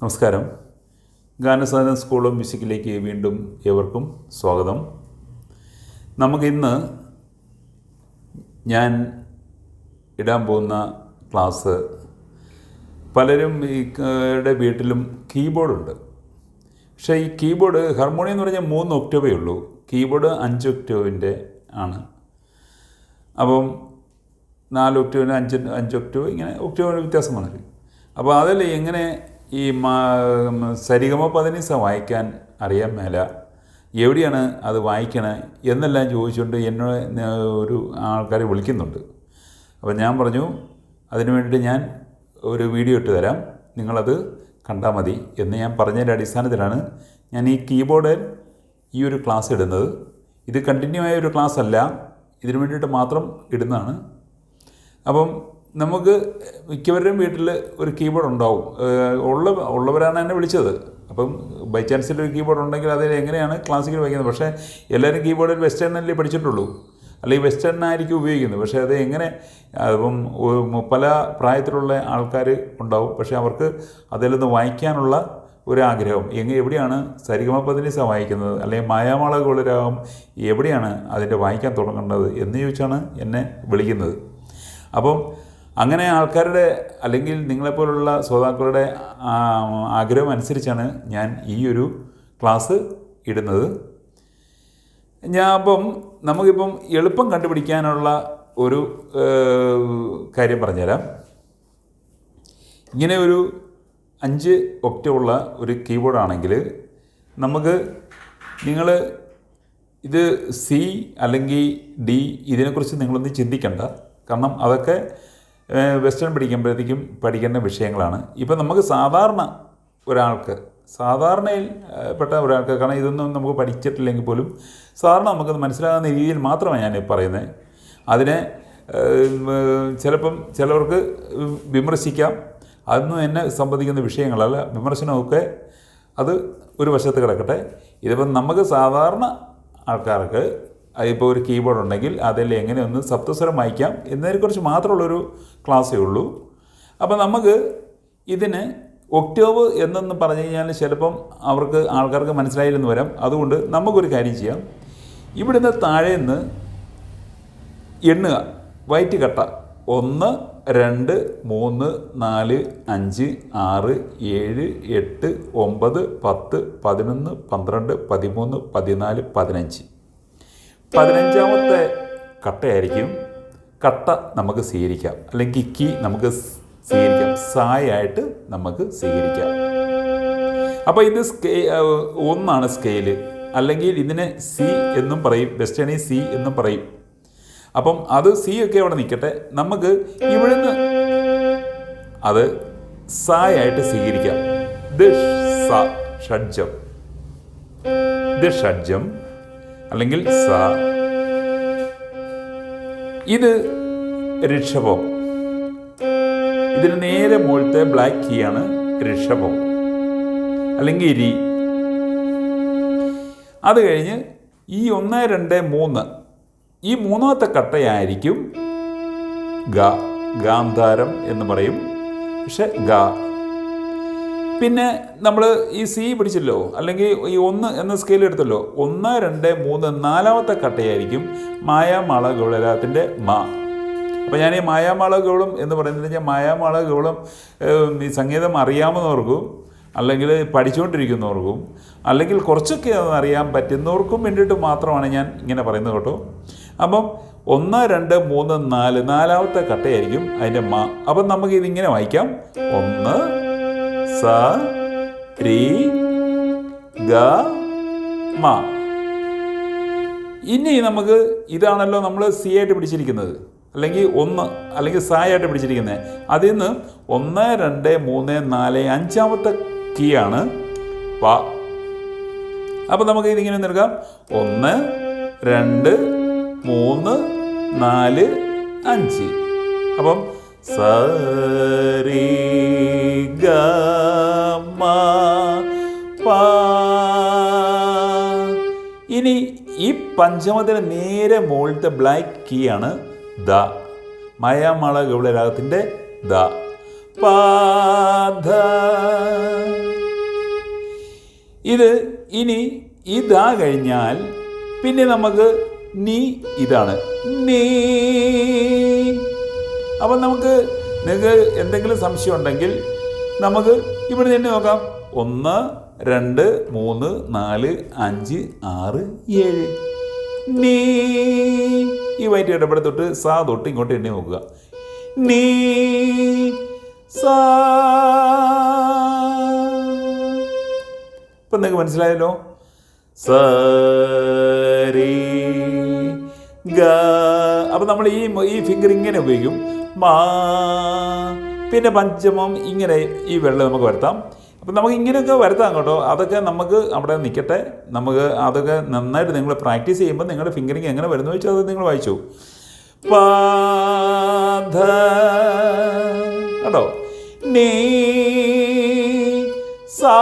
നമസ്കാരം. ഗാനസാധന ഓഫ് മ്യൂസിക്കിലേക്ക് വീണ്ടും ഏവർക്കും സ്വാഗതം. നമുക്കിന്ന് ഞാൻ ഇടാൻ പോകുന്ന ക്ലാസ് പലരും ഈ വീട്ടിലും കീബോർഡുണ്ട്. പക്ഷേ ഈ കീബോർഡ് ഹാർമോണിയം എന്ന് പറഞ്ഞാൽ മൂന്ന് ഒക്ടോബേ ഉള്ളൂ. കീബോർഡ് അഞ്ച് ഒക്ടോവിന്റെ ആണ്. അപ്പം നാല് ഒക്ടോവിന് അഞ്ച് അഞ്ച് ഒക്ടോബ് ഇങ്ങനെ ഒക്ടോവിന് വ്യത്യാസം വന്നിട്ട് അപ്പോൾ അതിൽ എങ്ങനെ ഈ സരിഗമ പതിനീസ വായിക്കാൻ അറിയാൻ മേല. എവിടെയാണ് അത് വായിക്കണേ എന്നെല്ലാം ചോദിച്ചുകൊണ്ട് എന്നോട് ഒരു ആൾക്കാരെ വിളിക്കുന്നുണ്ട്. അപ്പോൾ ഞാൻ പറഞ്ഞു അതിനു വേണ്ടിയിട്ട് ഞാൻ ഒരു വീഡിയോ ഇട്ട് തരാം. നിങ്ങളത് കണ്ടാൽ മതി. എന്ന് ഞാൻ പറഞ്ഞതിന്റെ അടിസ്ഥാനത്തിലാണ് ഞാൻ ഈ കീബോർഡിൽ ഈ ഒരു ക്ലാസ് ഇടുന്നത്. ഇത് കണ്ടിന്യൂ ആയ ഒരു ക്ലാസ് അല്ല ഇതിനു വേണ്ടിയിട്ട് മാത്രം ഇടുന്നതാണ്. അപ്പം നമുക്ക് മിക്കവരുടെയും വീട്ടിൽ ഒരു കീബോർഡ് ഉണ്ടാവും. ഉള്ള ഉള്ളവരാണ് എന്നെ വിളിച്ചത്. അപ്പം ബൈ ചാൻസിൽ ഒരു കീബോർഡ് ഉണ്ടെങ്കിൽ അതിൽ എങ്ങനെയാണ് ക്ലാസിക്കൽ വായിക്കുന്നത്? പക്ഷേ എല്ലാവരും കീബോർഡിൽ വെസ്റ്റേണിലേ പഠിച്ചിട്ടുള്ളൂ. അല്ലെങ്കിൽ വെസ്റ്റേൺ ആയിരിക്കും ഉപയോഗിക്കുന്നത്. പക്ഷേ അത് എങ്ങനെ അപ്പം പല പ്രായത്തിലുള്ള ആൾക്കാർ ഉണ്ടാവും. പക്ഷേ അവർക്ക് അതിൽ നിന്ന് വായിക്കാനുള്ള ഒരു ആഗ്രഹം. എങ്ങനെ എവിടെയാണ് സരിഗമ പതിനിസ വായിക്കുന്നത്? അല്ലെങ്കിൽ മായാമാള ഗോളരാഗം എവിടെയാണ് അതിന്റെ വായിക്കാൻ തുടങ്ങേണ്ടത് എന്ന് ചോദിച്ചാണ് എന്നെ വിളിക്കുന്നത്. അപ്പം അങ്ങനെ ആൾക്കാരുടെ അല്ലെങ്കിൽ നിങ്ങളെപ്പോലുള്ള ശ്രോതാക്കളുടെ ആഗ്രഹം അനുസരിച്ചാണ് ഞാൻ ഈ ഒരു ക്ലാസ് ഇടുന്നത്. ഞാൻ അപ്പം നമുക്കിപ്പം എളുപ്പം കണ്ടുപിടിക്കാനുള്ള ഒരു കാര്യം പറഞ്ഞുതരാം. ഇങ്ങനെ ഒരു അഞ്ച് ഉള്ള ഒരു കീബോർഡാണെങ്കിൽ നമുക്ക് നിങ്ങൾ ഇത് സി അല്ലെങ്കിൽ ഡി ഇതിനെക്കുറിച്ച് നിങ്ങളൊന്നും ചിന്തിക്കണ്ട. കാരണം അതൊക്കെ വെസ്റ്റേൺ പഠിക്കുമ്പോഴത്തേക്കും പഠിക്കേണ്ട വിഷയങ്ങളാണ്. ഇപ്പം നമുക്ക് സാധാരണ ഒരാൾക്ക് സാധാരണയിൽ പെട്ട ഒരാൾക്ക് കാരണം ഇതൊന്നും നമുക്ക് പഠിച്ചിട്ടില്ലെങ്കിൽ പോലും സാധാരണ നമുക്കത് മനസ്സിലാകുന്ന രീതിയിൽ മാത്രമാണ് ഞാൻ പറയുന്നത് അതിനെ ചിലപ്പം ചിലവർക്ക് വിമർശിക്കാം. അതൊന്നും എന്നെ സംബന്ധിക്കുന്ന വിഷയങ്ങളല്ല. വിമർശനമൊക്കെ അത് ഒരു വശത്ത് കിടക്കട്ടെ. ഇതിപ്പം നമുക്ക് സാധാരണ ആൾക്കാർക്ക് ഇപ്പോൾ ഒരു കീബോർഡ് ഉണ്ടെങ്കിൽ അതിൽ എങ്ങനെ ഒന്ന് സപ്തസ്വരം വായിക്കാം എന്നതിനെക്കുറിച്ച് മാത്രമുള്ളൊരു ക്ലാസ്സേ ഉള്ളൂ. അപ്പോൾ നമുക്ക് ഇതിന് ഒക്ടോബ് എന്നൊന്ന് പറഞ്ഞു കഴിഞ്ഞാൽ ചിലപ്പം അവർക്ക് ആൾക്കാർക്ക് മനസ്സിലായില്ലെന്ന് വരാം. അതുകൊണ്ട് നമുക്കൊരു കാര്യം ചെയ്യാം. ഇവിടുന്ന് താഴെ നിന്ന് എണ്ണുക. വൈറ്റ് കട്ട. ഒന്ന് രണ്ട് മൂന്ന് നാല് അഞ്ച് ആറ് ഏഴ് എട്ട് ഒമ്പത് പത്ത് പതിനൊന്ന് പന്ത്രണ്ട് പതിമൂന്ന് പതിനാല് പതിനഞ്ച്. പതിനഞ്ചാമത്തെ കട്ടയായിരിക്കും. കട്ട നമുക്ക് സ്വീകരിക്കാം. അല്ലെങ്കിൽ കി നമുക്ക് സ്വീകരിക്കാം. സായായിട്ട് നമുക്ക് സ്വീകരിക്കാം. അപ്പോൾ ഇത് സ്കേ ഒന്നാണ് സ്കെയിൽ. അല്ലെങ്കിൽ ഇതിനെ സി എന്നും പറയും. വെസ്റ്റേണി സി എന്നും പറയും. അപ്പം അത് സി ഒക്കെ അവിടെ നിൽക്കട്ടെ. നമുക്ക് ഇവിടുന്ന് അത് സായായിട്ട് സ്വീകരിക്കാം. ദ ഷഡ്ജം. ദ ഷഡ്ജം. അല്ലെങ്കിൽ സ. ഇത് ഋഷഭം. ഇതിന് നേരെ മുകളിലത്തെ ബ്ലാക്ക് കീ ആണ് ഋഷഭം. അല്ലെങ്കിൽ രി. അത് കഴിഞ്ഞ് ഈ ഒന്ന് രണ്ട് മൂന്ന്. ഈ മൂന്നാമത്തെ കട്ടയായിരിക്കും ഗ. ഗാന്ധാരം എന്ന് പറയും. പക്ഷെ ഗ. പിന്നെ നമ്മൾ ഈ സി പിടിച്ചല്ലോ അല്ലെങ്കിൽ ഈ ഒന്ന് എന്ന സ്കെയിൽ എടുത്തല്ലോ ഒന്ന് രണ്ട് മൂന്ന് നാലാമത്തെ കട്ടയായിരിക്കും മായാമാള ഗൗളരാത്തിന്റെ മാ. അപ്പോൾ ഞാൻ ഈ മായാമാള ഗൗളം എന്ന് പറയുന്നത് വെച്ചാൽ മായാമാള ഗൗളം ഈ സംഗീതം അറിയാവുന്നവർക്കും അല്ലെങ്കിൽ പഠിച്ചുകൊണ്ടിരിക്കുന്നവർക്കും അല്ലെങ്കിൽ കുറച്ചൊക്കെ അറിയാൻ പറ്റുന്നവർക്കും വേണ്ടിയിട്ട് മാത്രമാണ് ഞാൻ ഇങ്ങനെ പറയുന്നത് കേട്ടോ. അപ്പം ഒന്ന് രണ്ട് മൂന്ന് നാല് നാലാമത്തെ കട്ടയായിരിക്കും അതിന്റെ മാ. അപ്പം നമുക്ക് ഇതിങ്ങനെ വായിക്കാം. ഒന്ന് സ രി ഗ മ. ഇനി നമുക്ക് ഇതാണല്ലോ നമ്മൾ സി ആയിട്ട് പിടിച്ചിരിക്കുന്നത്. അല്ലെങ്കിൽ ഒന്ന് അല്ലെങ്കിൽ സായായിട്ട് പിടിച്ചിരിക്കുന്നത്. അതിൽ നിന്ന് ഒന്ന് രണ്ട് മൂന്ന് നാല് അഞ്ചാമത്തെ കീ ആണ്. പ അപ്പോൾ നമുക്ക് ഇതിങ്ങനെ നൽകാം ഒന്ന് രണ്ട് മൂന്ന് നാല് അഞ്ച്. അപ്പം സരി ഇനി ഈ പഞ്ചമത്തിന് നേരെ മുകളിലത്തെ ബ്ലാക്ക് കീ ആണ് ദ. മയാമള ഗൗളരാഗത്തിന്റെ ദ. പാധ ഇത് ഇനി ഇതാ കഴിഞ്ഞാൽ പിന്നെ നമുക്ക് നീ ഇതാണ്. നീ അപ്പം നമുക്ക് നിങ്ങൾക്ക് എന്തെങ്കിലും സംശയം ഉണ്ടെങ്കിൽ നമുക്ക് ഇവിടെ തന്നെ നോക്കാം. ഒന്ന് രണ്ട് മൂന്ന് നാല് അഞ്ച് ആറ് ഏഴ്. നീ ഈ വൈറ്റ് ഇടപെടെ തൊട്ട് സാ തൊട്ട് ഇങ്ങോട്ട് എണ്ണി നോക്കുക. നീ സാ. ഇപ്പം നിങ്ങൾക്ക് മനസ്സിലായല്ലോ? സരി ഗ അപ്പം നമ്മൾ ഈ ഈ ഫിംഗർ ഇങ്ങനെ ഉപയോഗിക്കും. മാ പിന്നെ പഞ്ചമം ഇങ്ങനെ ഈ വെള്ളം നമുക്ക് വരുത്താം. അപ്പം നമുക്ക് ഇങ്ങനെയൊക്കെ വരുത്താം കേട്ടോ. അതൊക്കെ നമുക്ക് അവിടെ നിൽക്കട്ടെ നമുക്ക് അതൊക്കെ നന്നായിട്ട് നിങ്ങൾ പ്രാക്ടീസ് ചെയ്യുമ്പോൾ നിങ്ങളുടെ ഫിംഗറിങ് എങ്ങനെ വരുന്നു വെച്ചാൽ അത് നിങ്ങൾ വായിച്ചു. പാധ കേട്ടോ? നീ സാ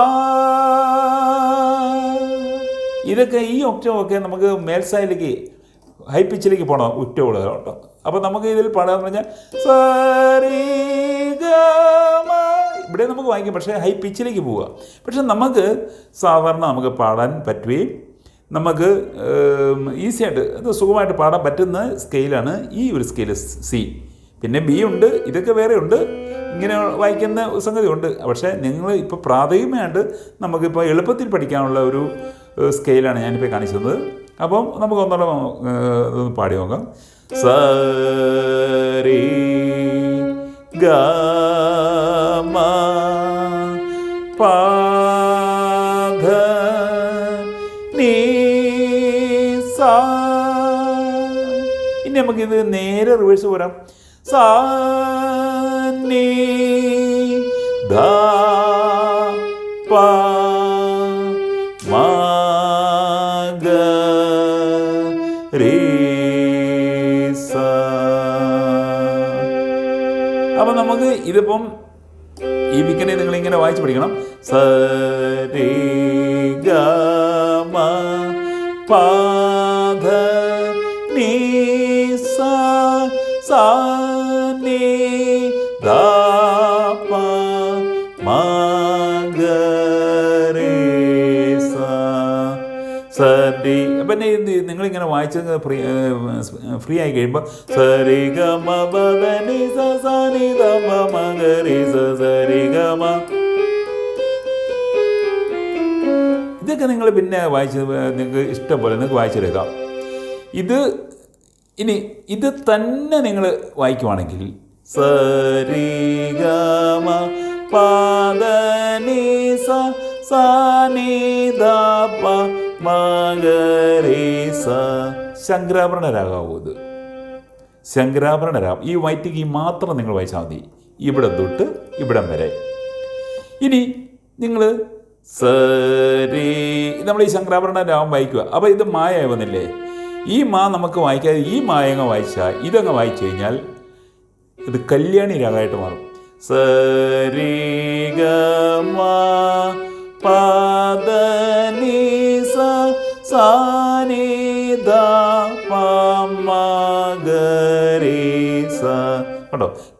ഇതൊക്കെ ഈ ഒക്ടോ ഒക്കെ നമുക്ക് മേൽസായിലേക്ക് ഹൈ പിച്ചിലേക്ക് പോകണം കേട്ടോ അപ്പോൾ നമുക്ക് ഇതിൽ പാടാന്ന് പറഞ്ഞാൽ ഇവിടെ നമുക്ക് വായിക്കാം പക്ഷേ ഹൈ പിച്ചിലേക്ക് പോവുക. പക്ഷെ നമുക്ക് സാധാരണ നമുക്ക് പാടാൻ പറ്റുകയും നമുക്ക് ഈസിയായിട്ട് അത് സുഖമായിട്ട് പാടാൻ പറ്റുന്ന സ്കെയിലാണ് ഈ ഒരു സ്കെയിൽ സി. പിന്നെ ബി ഉണ്ട് ഇതൊക്കെ വേറെ ഉണ്ട്. ഇങ്ങനെ വായിക്കുന്ന സംഗതി ഉണ്ട്. പക്ഷേ നിങ്ങൾ ഇപ്പോൾ പ്രാഥമികമായിട്ട് നമുക്കിപ്പോൾ എളുപ്പത്തിൽ പഠിക്കാനുള്ള ഒരു സ്കെയിലാണ് ഞാനിപ്പോൾ കാണിച്ചത്. അപ്പം നമുക്ക് ഒന്നുകൂടെ ഇതൊന്ന് പാടി നോക്കാം. സരി ഗ നീ ഇനി നമുക്കിത് നേരെ റിവേഴ്സ് പോരാം. സാ നീ ധ പ ഇതിപ്പം ഈ വിക്കനെ നിങ്ങൾ ഇങ്ങനെ വായിച്ചു പഠിക്കണം. സ സരി പിന്നെ നിങ്ങളിങ്ങനെ ഇങ്ങനെ ഫ്രീ ഫ്രീ ആയി കഴിയുമ്പോൾ സരി ഗമ ബദനി സരി ഗമ ഇതൊക്കെ നിങ്ങൾ പിന്നെ വായിച്ച് നിങ്ങൾക്ക് ഇഷ്ടം പോലെ നിങ്ങൾക്ക് വായിച്ചെടുക്കാം. ഇത് ഇനി ഇത് തന്നെ നിങ്ങൾ വായിക്കുവാണെങ്കിൽ സരി ഗമ പാദനി സ സാനി ദ പ മഗരി സ ശങ്കരാഭരണ രാഗാവും ഇത് ശങ്കരാഭരണ രാഗം ഈ വൈറ്റ് കീ മാത്രം നിങ്ങൾ വായിച്ചാൽ മതി. ഇവിടെ തൊട്ട് ഇവിടം വരെ. ഇനി നിങ്ങൾ സരി നമ്മൾ ഈ ശങ്കരാഭരണ രാഗം വായിക്കുക. അപ്പോൾ ഇത് മായ വന്നില്ലേ? ഈ മാ നമുക്ക് വായിക്കാതെ ഈ മായങ്ങ വായിച്ചാൽ ഇതങ്ങ് വായിച്ചു കഴിഞ്ഞാൽ ഇത് കല്യാണി രാഗമായിട്ട് മാറും. സരി ഗ മ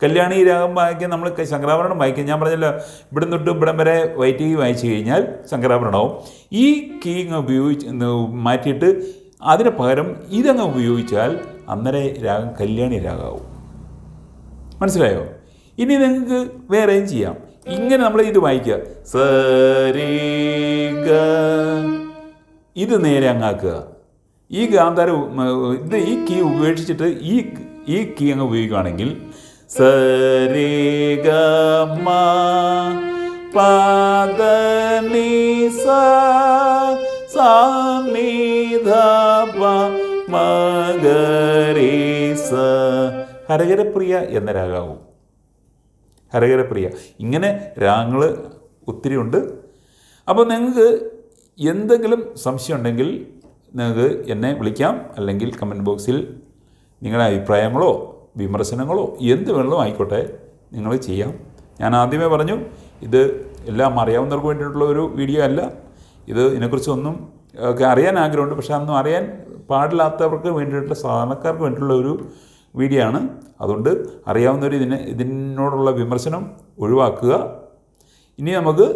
കല്യാണി രാഗം വായിക്കാൻ നമ്മൾ ശങ്കരാഭരണം വായിക്കും. ഞാൻ പറഞ്ഞല്ലോ ഇവിടെ തൊട്ട് ഇവിടം വരെ വൈറ്റ് വായിച്ചു കഴിഞ്ഞാൽ ശങ്കരാഭരണവും ഈ കീങ് ഉപയോഗിച്ച് മാറ്റിയിട്ട് അതിന് പകരം ഇതങ്ങ് ഉപയോഗിച്ചാൽ അന്നേരം രാഗം കല്യാണി രാഗമാവും. മനസ്സിലായോ? ഇനി നിങ്ങൾക്ക് വേറെയും ചെയ്യാം. ഇങ്ങനെ നമ്മൾ ഇത് വായിക്കുക. സരീഗ ഇത് നേരെ അങ്ങാക്കുക ഈ ഗാന്ധാര ഇത് ഈ കീ ഉപേക്ഷിച്ചിട്ട് ഈ ഈ കീ അങ്ങ് ഉപയോഗിക്കുകയാണെങ്കിൽ സരി ഗ മ പദ നി സ സാ നി ധ പ മ ഗ രി സ ഹരഹരപ്രിയ എന്ന രാഗാവും ഹരഹരപ്രിയ. ഇങ്ങനെ രാഗങ്ങൾ ഒത്തിരി ഉണ്ട്. അപ്പോൾ നിങ്ങൾക്ക് എന്തെങ്കിലും സംശയം ഉണ്ടെങ്കിൽ നിങ്ങൾക്ക് എന്നെ വിളിക്കാം. അല്ലെങ്കിൽ കമന്റ് ബോക്സിൽ നിങ്ങളുടെ അഭിപ്രായങ്ങളോ വിമർശനങ്ങളോ എന്ത് വേണമെങ്കിലും ആയിക്കോട്ടെ നിങ്ങൾ ചെയ്യാം. ഞാൻ ആദ്യമേ പറഞ്ഞു ഇത് എല്ലാം അറിയാവുന്നവർക്ക് വേണ്ടിയിട്ടുള്ള ഒരു വീഡിയോ അല്ല. ഇത് ഇതിനെക്കുറിച്ചൊന്നും ഒക്കെ അറിയാൻ ആഗ്രഹമുണ്ട് പക്ഷേ അതൊന്നും അറിയാൻ പാടില്ലാത്തവർക്ക് വേണ്ടിയിട്ടുള്ള സാധാരണക്കാർക്ക് വേണ്ടിയിട്ടുള്ള ഒരു വീഡിയോ ആണ്. അതുകൊണ്ട് അറിയാവുന്നവർ ഇതിനെ ഇതിനോടുള്ള വിമർശനം ഒഴിവാക്കുക. ഇനി നമുക്ക്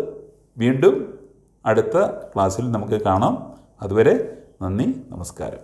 വീണ്ടും അടുത്ത ക്ലാസ്സിൽ നമുക്ക് കാണാം. അതുവരെ നന്ദി നമസ്കാരം.